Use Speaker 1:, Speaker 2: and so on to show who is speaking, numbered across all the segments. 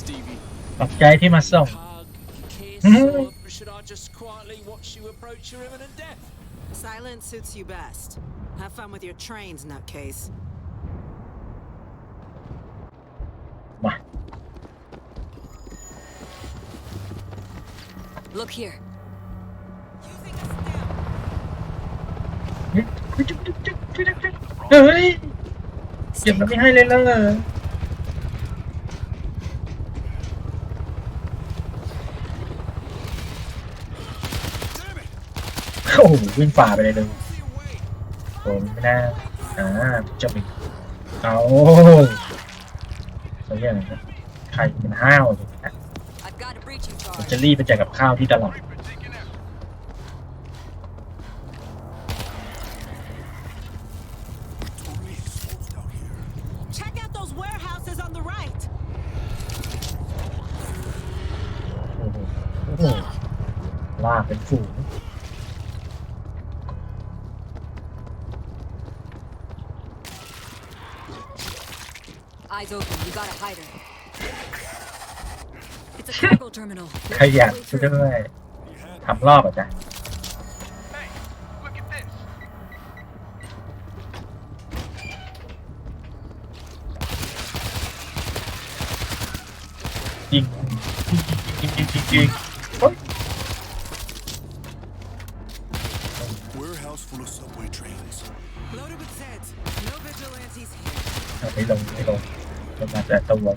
Speaker 1: Stevie.
Speaker 2: ขอบใจที่มาส่ง
Speaker 1: Hug, kiss,
Speaker 2: Mhm.
Speaker 1: or should I just quietly watch you approach your imminent death?
Speaker 3: Silence suits you best. Have fun with your trains, nutcase.
Speaker 2: มา
Speaker 4: Look here.
Speaker 2: เฮ้ยเก็บมันไม่ให้เลยเลย โอ้โหวิ่งฝ่าไปเลยดูผมไม่น่าอ่าจะมีเอาเขาเรียกอะไรนะใครเป็นห้าวเลยนะ
Speaker 4: I've got a breaching
Speaker 2: มัน
Speaker 4: charge.
Speaker 2: จะรีบไปแจกกับข้าวที่ตลาด
Speaker 3: Check out those warehouses on the right.
Speaker 2: โอ้โหโอ้โหลากเป็นฝูง
Speaker 4: Eyes open. You got a hider. It's a cargo terminal.
Speaker 2: ขยันช่วยด้วยทำรอบอะจ๊ะ
Speaker 5: Hey, look at this.
Speaker 2: ยิงยิงยิงยิงยิงยิง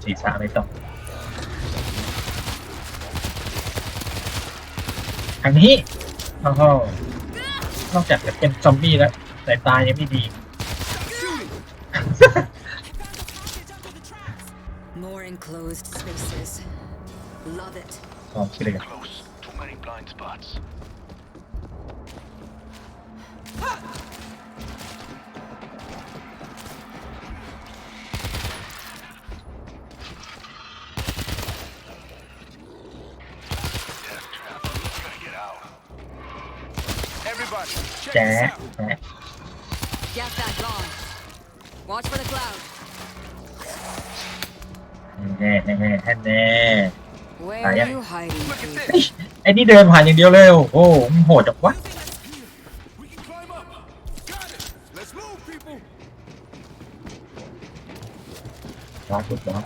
Speaker 2: ศีรษะไม่ต้องทางนี้โอ้โหนอกจากจะเป็นซอมบี้แล้วสายตายังไม่ดี
Speaker 3: Package under the tracks.
Speaker 4: More enclosed spaces. Love it.
Speaker 2: ลองคิดเลยกัน
Speaker 5: Close. Too many blind spots.
Speaker 2: จ๊
Speaker 5: this ะ out.
Speaker 2: แจ๊ะ
Speaker 4: Gas that gone. Watch for the cloud.
Speaker 2: แน่แน่แน่แน่
Speaker 4: Where
Speaker 2: Ah,
Speaker 4: are
Speaker 2: yeah.
Speaker 4: you hiding?
Speaker 5: Look at
Speaker 4: Pete?
Speaker 5: this.
Speaker 2: ไอ้นี่เดินผ่านอย่างเดียวเลยโอ้โหมันโหดจังวะ
Speaker 5: We can climb up. Got it. Let's move, people.
Speaker 2: ล่าสุดแล้ว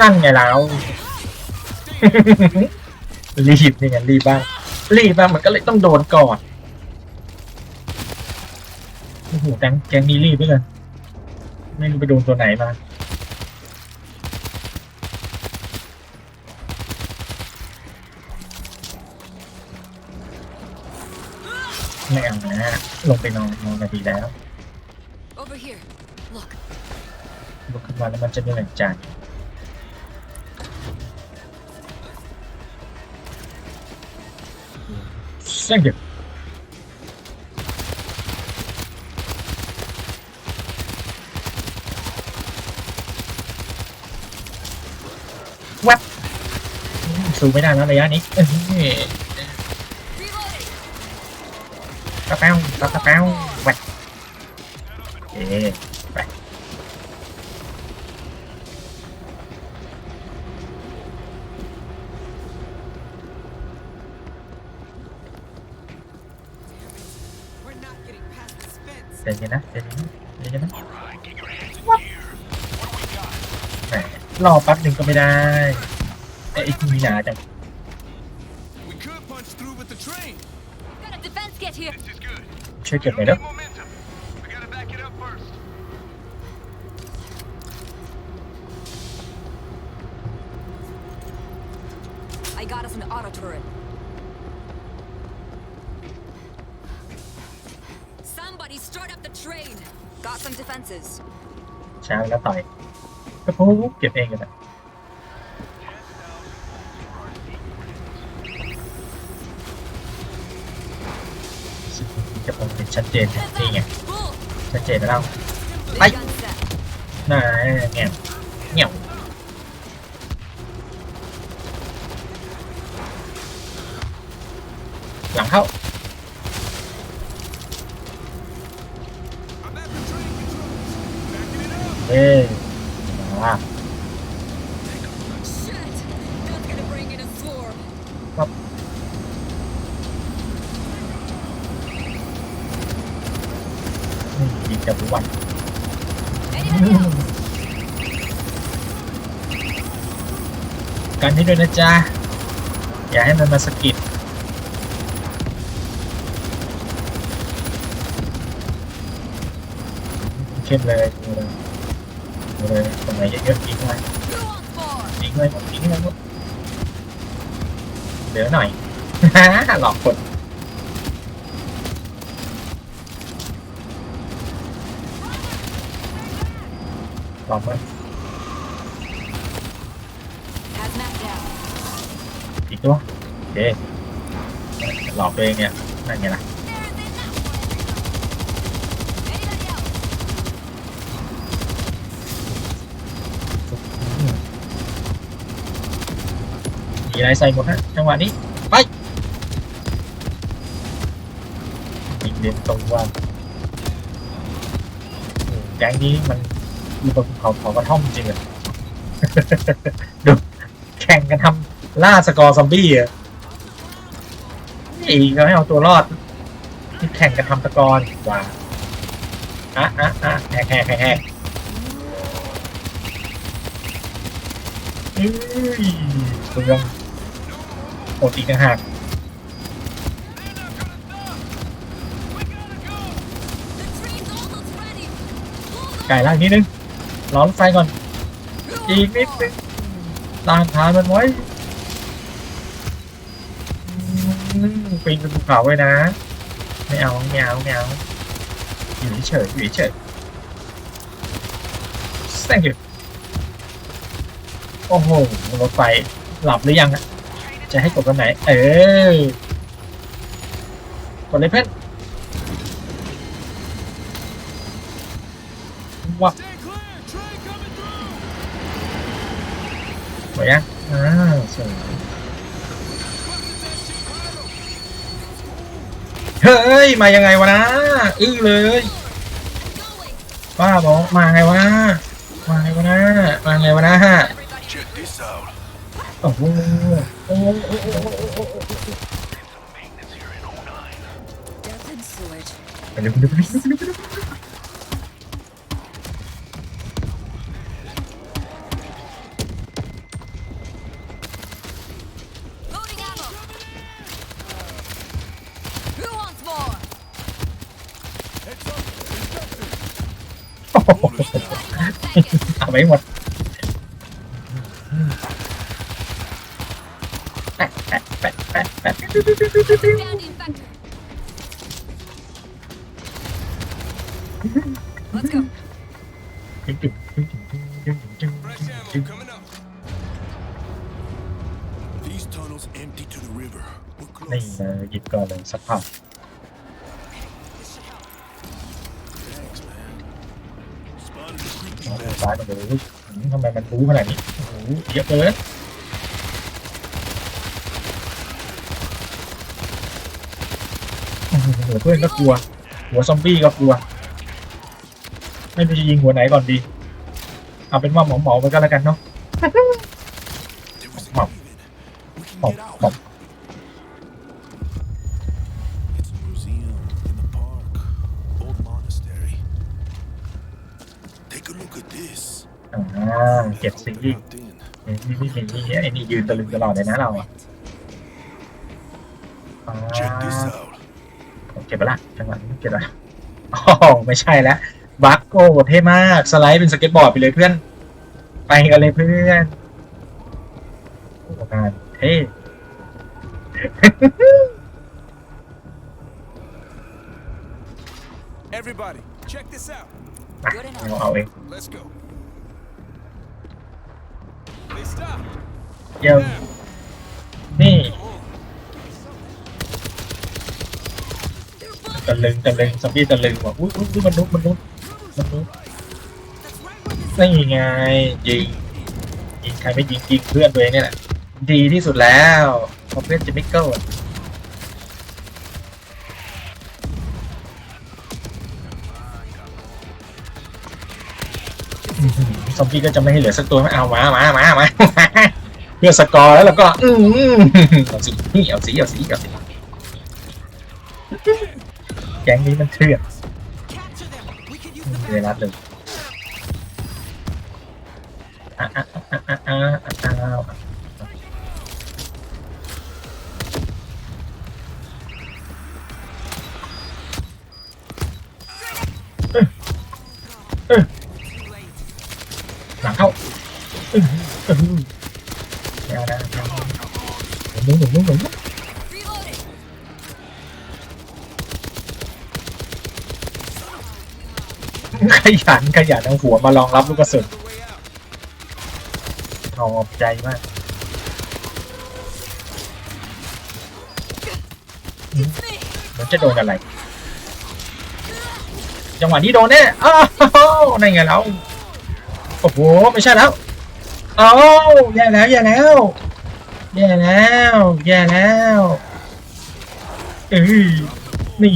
Speaker 2: นั่นไงแล้ว รีบนี่ไงรีบบ้าง รีบบ้างมันก็เลยต้องโดนก่อนโอ้โหแกงแกงนี้รีบไปเลยไม่รู้ไปโดนตัวไหนมาไม่เอานะลงไปนอนนอนกันดีแล้ว
Speaker 4: Over here. Look.
Speaker 2: ลุกขึ้นมาแล้วมันจะไม่เหมือนใจ เส้นเดียวแวบอืมสู้ไม่ได้แล้วระยะนี้เอ้ย
Speaker 4: Reloading.
Speaker 2: กระเป้ากระเป้าแวบโอ ยวนะเดี๋ยวนะเดี๋ยวนะ
Speaker 5: All right, get your hands in the air. What do we got?
Speaker 2: แหมรอแป๊บหนึ่งก็ไม่ได้ไอ้ไอ้ที่มีหนาจัง
Speaker 5: We could punch through with the train.
Speaker 4: Got a defense kit here.
Speaker 5: This is good.
Speaker 2: ช่วยเก็บหน่อย
Speaker 5: We
Speaker 2: เด้อ
Speaker 5: got momentum. We gotta back it up first.
Speaker 4: I got us an auto turret. Up the train. Got some defenses.
Speaker 2: ช้าแล้วต่อยก็พูเก็บเองกันนะ จะมองเห็นชัดเจนนี่ไง
Speaker 4: Bull.
Speaker 2: ชัดเจนแล้ว
Speaker 4: Big
Speaker 2: Bye.
Speaker 4: gun set.
Speaker 2: น่าเงี้ยเงี้ยหลังเข้า เอ้ยมา
Speaker 4: Shit! That's gonna bring in a swarm.
Speaker 2: นี่ยิงกับวัน กันให้ด้วยนะจ๊ะ อย่าให้มันมาสกิดเข้มเลยดูเลยดูเลยตรงไหนเยอะๆยิงเลย
Speaker 4: Who wants more?
Speaker 2: ยิงเลยหมดยิงเลยหมดเหลือหน่อยหลอกคน หลอกมัน
Speaker 4: Hazmat down.
Speaker 2: อีกตัวโอเคหลอกตัวเองเนี่ มีอะไรใส่หมดฮะจังหวะนี้ไปยิงเด่นตรงว่าโอ้แก๊งนี้มันอยู่บนภูเขาเผากระท่อมจริงเลยดูแข่งกันทำล่าสกอร์ซอมบี้อะนี่ก็ให้เอาตัวรอดที่แข่งกันทำสกอร์ดีกว่าอะอะอะแฮกแฮกแฮกแฮกเอ้ยเปลืองอดอีกต่างหาก
Speaker 4: The train's almost ready. Hold
Speaker 2: ไก่ล่างนิดนึง รอรถไฟก่อน อีกนิดนึงลางทานมันไว้ปีนขึ้นภูเขาไว้นะ ไม่เอาไม่เอาไม่เอาอยู่เฉยอยู่เฉย thank you โอ้โหรถไฟหลับหรือยังอะจะให้กดตรงไหน เออกดเลยเพื่อน วยยังอ่าสวย
Speaker 5: Busted that shit right
Speaker 2: เฮ้ย มายังไงวะนะ อื้อเลย
Speaker 4: going.
Speaker 2: ป้าบอกมาไงวะมาไงวะนะมาไงวะนะ
Speaker 4: Everybody.
Speaker 5: Check this out.
Speaker 2: โอ้โหโอ้โหโอ้โห
Speaker 4: Death and sewage.
Speaker 2: ไปเร็วไปเร็วไปเร็วไปเเอาไปหมดแปะแปะแปะแปะแปะ
Speaker 4: Found infector. Let's go.
Speaker 5: Fresh ammo coming up. These tunnels empty to the river. We're
Speaker 2: นี่
Speaker 5: close.
Speaker 2: เลยหยิบก่อนเลยสักพัก เอา
Speaker 5: bastard.
Speaker 2: ซ้ายมาเลยอืมทำไมมันรู้ขนาดนี้โอ้โหเยอะเกินโอ้โหเพื่อนก็กลัว หัวซอมบี้ก็กลัว ไม่รู้จะยิงหัวไหนก่อนดี เอาเป็นว่าหมอหมอๆไปก็แล้วกันเนาะ
Speaker 5: There was
Speaker 2: Mom.
Speaker 5: an even. We can
Speaker 2: หมอ
Speaker 5: get
Speaker 2: หมอ
Speaker 5: out. It's a museum in the park. Old monastery. Take a look at this.
Speaker 2: อ่าเก็บสิ่งที่
Speaker 5: Locked in.
Speaker 2: นี่นี่นี่นี่ไอ้นี่ยืนตะลึงตลอดเลยนะเราอะอ่า
Speaker 5: Check this out.
Speaker 2: ผมเก็บไปละจังหวะนี้เก็บไปละอ๋อไม่ใช่แล้วบัคโก้เท่มากสไลด์เป็นสเก็ตบอร์ดไปเลยเพื่อน ไปกันเลยเพื่อนโอ้งานเท่
Speaker 5: Everybody, check this out.
Speaker 2: อะเราเอาเอง เดี๋ย
Speaker 5: ว
Speaker 2: นี่ตะลึงตะลึงซอมบี้ตะลึงว่ะอุ้ยอุ้ยมันนุษย์มันนุษย์มันนุษย์นี่ไงยิงยิงใครไม่ยิงยิงเพื่อนตัวเองเนี่ยแหละดีที่สุดแล้วเพราะเพื่อนจะไม่เกิด ซอมบี้ก็จะไม่ให้เหลือสักตัวไม่เอามามามามาเพื่อสกอร์แล้วเราก็อืมเอาสินี่เอาสิเอาสิเอาสิแก๊งนี้มันเถื่อนเวลาเลยอะอะอะอะอะอะอะ หลังเข้าอื้ออื้อไม่เอานะไม่เอาหมุนหมุนหมุนหมุนขยันขยันเอาหัวมารองรับลูกกระสุน
Speaker 5: The way out.
Speaker 2: ชอบใจมากมันจะโดนอะไร จังหวะนี้โดนแน่อ้าวนั่นไงแล้ว อ้โหไม่ใช่แล้วอ้าวแย่แล้วแย่แล้วแย่แล้วแย่แล้วเอ้ยนี่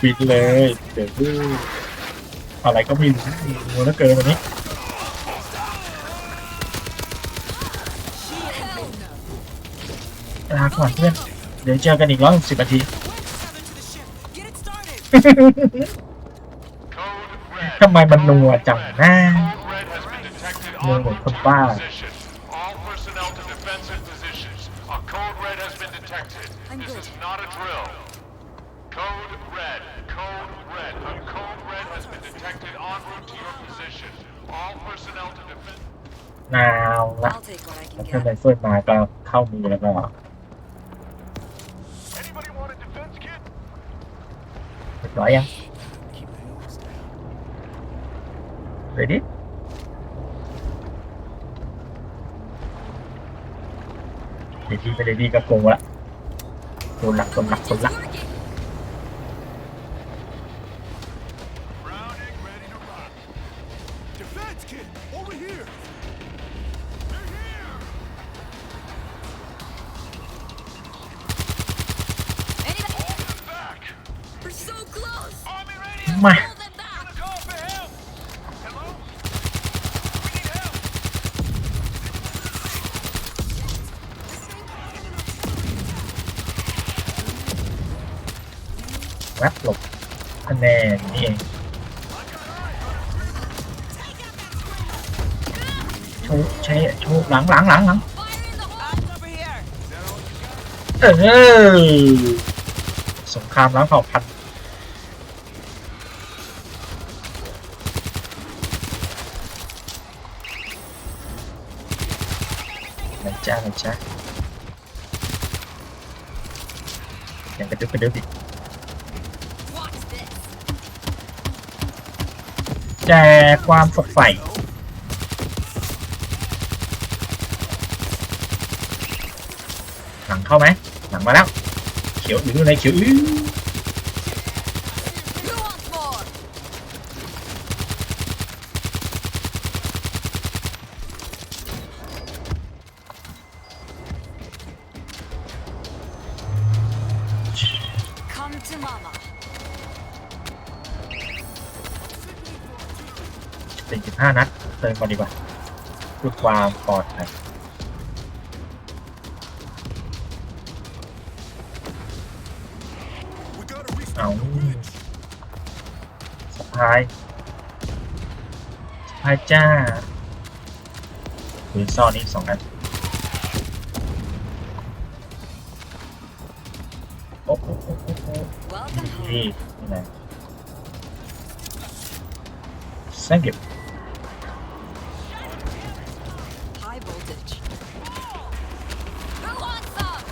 Speaker 2: ปิดเลยเดี๋ยวดูอะไรก็ไม่รู้รู้แล้วเกินวันนี้ลาก่อนเพื่อนเดี๋ยวเจอกันอีกร้อยหกสิบนาที
Speaker 3: Get it started.
Speaker 2: ทำไมมันนัวจังนะ
Speaker 6: Red has been detected
Speaker 2: Near
Speaker 6: en
Speaker 2: the
Speaker 6: route to
Speaker 2: Kabah.
Speaker 6: your position. All personnel to defensive positions. A code red has been detected.
Speaker 4: I'm
Speaker 6: this
Speaker 4: good.
Speaker 6: is not a drill. Code red. Code red. A code red has been detected en route to your position. All personnel to defend.
Speaker 2: นาวละ
Speaker 4: I'll take what I
Speaker 2: แล้ว
Speaker 4: can
Speaker 2: ถ้า
Speaker 4: get.
Speaker 2: ไรเฟิร์มาก็เข้ามือแล้วก็
Speaker 6: Anybody want a defense kit?
Speaker 2: เรียบร้อยยังเ ดี๋ยวพี่ไปเลยพี่กรโปรงละโดนหลักโดนหลักโดนหลัก โชว์ใช้โชว์หลังหลังหลังหลังเออสงครามล้างเผ่าพันธุ์ไหนจ้าไหนจ้ายังกระดึ๊บกระดึ๊บอีกแจกความสดใส ลังเข้าไหมหลังมาแล้วเขียวอื้อเลยเขียวอื้อ
Speaker 4: Who wants more? 'Come to mama.
Speaker 2: สี่สิบห้านัดเติมมาดีกว่าเพื่อความปลอดภัย
Speaker 5: We gotta reach
Speaker 2: Ow.
Speaker 5: the bridge.
Speaker 2: สะพายสะพายจ้าปืนซ่อนอีกสองนัดโอ้โหโอ้โหโอ้โห
Speaker 4: Welcome home.
Speaker 2: นี่นี่ไง thank you
Speaker 4: High voltage. Who wants some?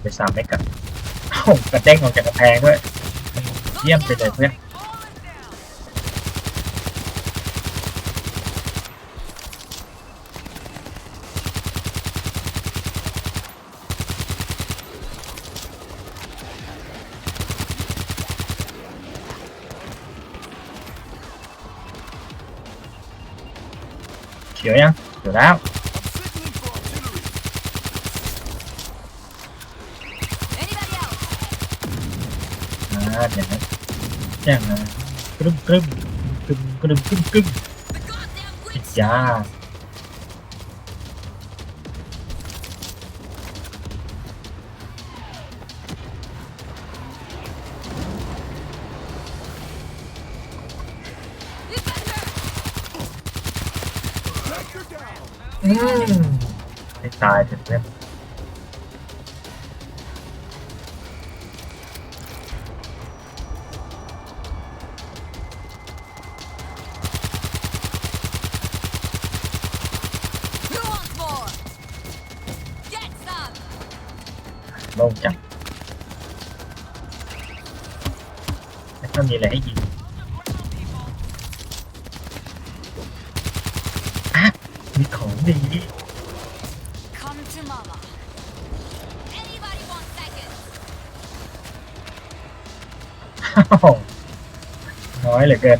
Speaker 2: ไปสามเมกะ เอ้ากระเด้งออกจากกระแพงด้วย เยี่ยมไปเลยเพื่อนเขียวยังเขียวแล้ว อ่าอย่างนั้นอย่างนั้นกรึมกรึมกรึมกรึมกรึมกรึม
Speaker 4: The gun
Speaker 2: ยาอืมไม่ตายถึงเล่ม โล่งจังไม่ต้องมีอะไรให้ยิงอะมีของดี
Speaker 4: Come to mama. Anybody want seconds?
Speaker 2: อ้าวน้อยเหลือเกิน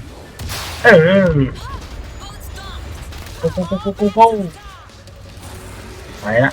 Speaker 2: เออ
Speaker 4: Boat stopped!
Speaker 2: กูกูกูกูกูกูไปละ